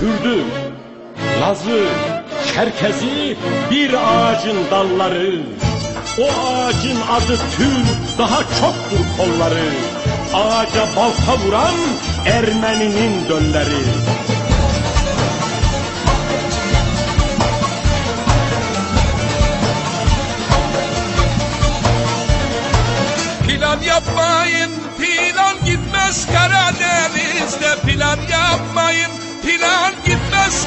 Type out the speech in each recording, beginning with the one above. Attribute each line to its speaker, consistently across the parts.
Speaker 1: Kürdü, Lazı, Çerkezi bir ağacın dalları. O ağacın adı tül, daha çoktur kolları. Ağaca balta vuran Ermeninin dölleri.
Speaker 2: Plan yapmayın, plan gitmez Karadeniz'de Plan yapmayın, plan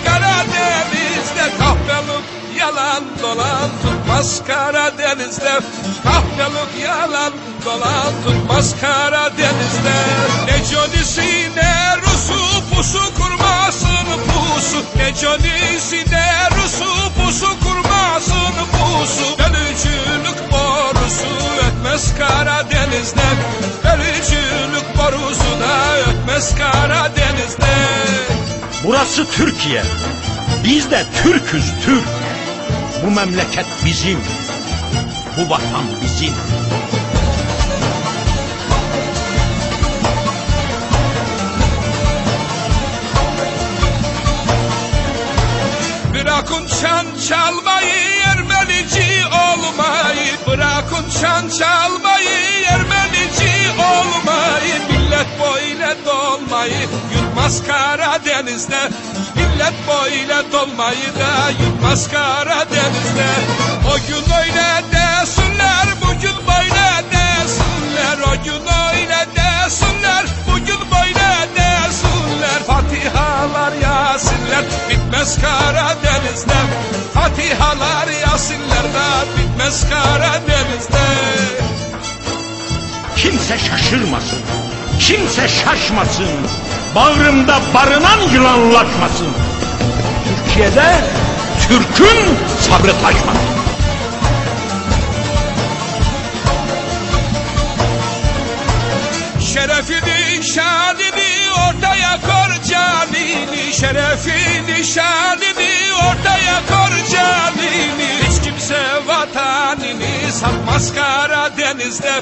Speaker 2: Karadeniz'de Kahpelik yalan dolan tutmaz Karadeniz'de Kahpelik yalan dolan tutmaz Karadeniz'de Ne Johnny'si ne Rus'u pusu kurmasın pusu. Ne Johnny'si ne Rus'u pusu kurmasın pusu. Bölücülük borusu ötmez Karadeniz'de Bölücülük borusu da ötmez Karadeniz'de
Speaker 1: Burası Türkiye. Biz de Türküz Türk. Bu memleket bizim. Bu vatan bizim.
Speaker 2: Bırakın çan çalmayı Ermenici olmayı Bırakın çan çalmayı Ermenici olmayı Millet böyle dolmayı Yutmaz Karadeniz'de Millet böyle dolmayı da Yutmaz Karadeniz'de O gün öyle desinler Bugün böyle desinler O gün öyle desinler Bugün böyle desinler Fatihalar yasinler Bitmez Karadeniz'de Fatihalar yasinler da Bitmez Karadeniz'de
Speaker 1: Kimse şaşırmasın. Kimse şaşmasın. Bağrımda barınan yılanlaşmasın. Türkiye'de Türk'ün sabrı taşmasın.
Speaker 2: Şerefini şanını ortaya kor canini Şerefini şanını ortaya kor canini Hiç kimse vatanını satmaz Karadeniz'de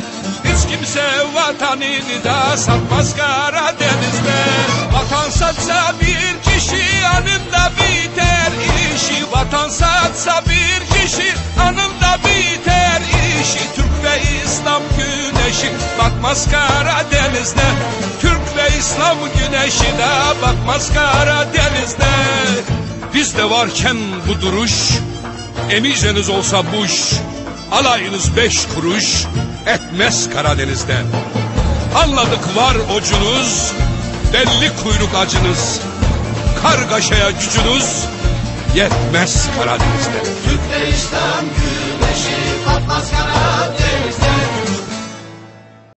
Speaker 2: Hiç kimse vatanını da satmaz Karadeniz'de satsa bir kişi anında biter işi. Türk ve İslam güneşi batmaz Karadeniz'de Türk ve İslam güneşi de batmaz Karadeniz'de Bizde varken bu duruş Emiceniz olsa buş. Alayınız beş kuruş Etmez Karadeniz'de. Anladık var ocunuz Belli kuyruk acınız. Kargaşaya gücünüz Yetmez Karadeniz'de
Speaker 3: Türk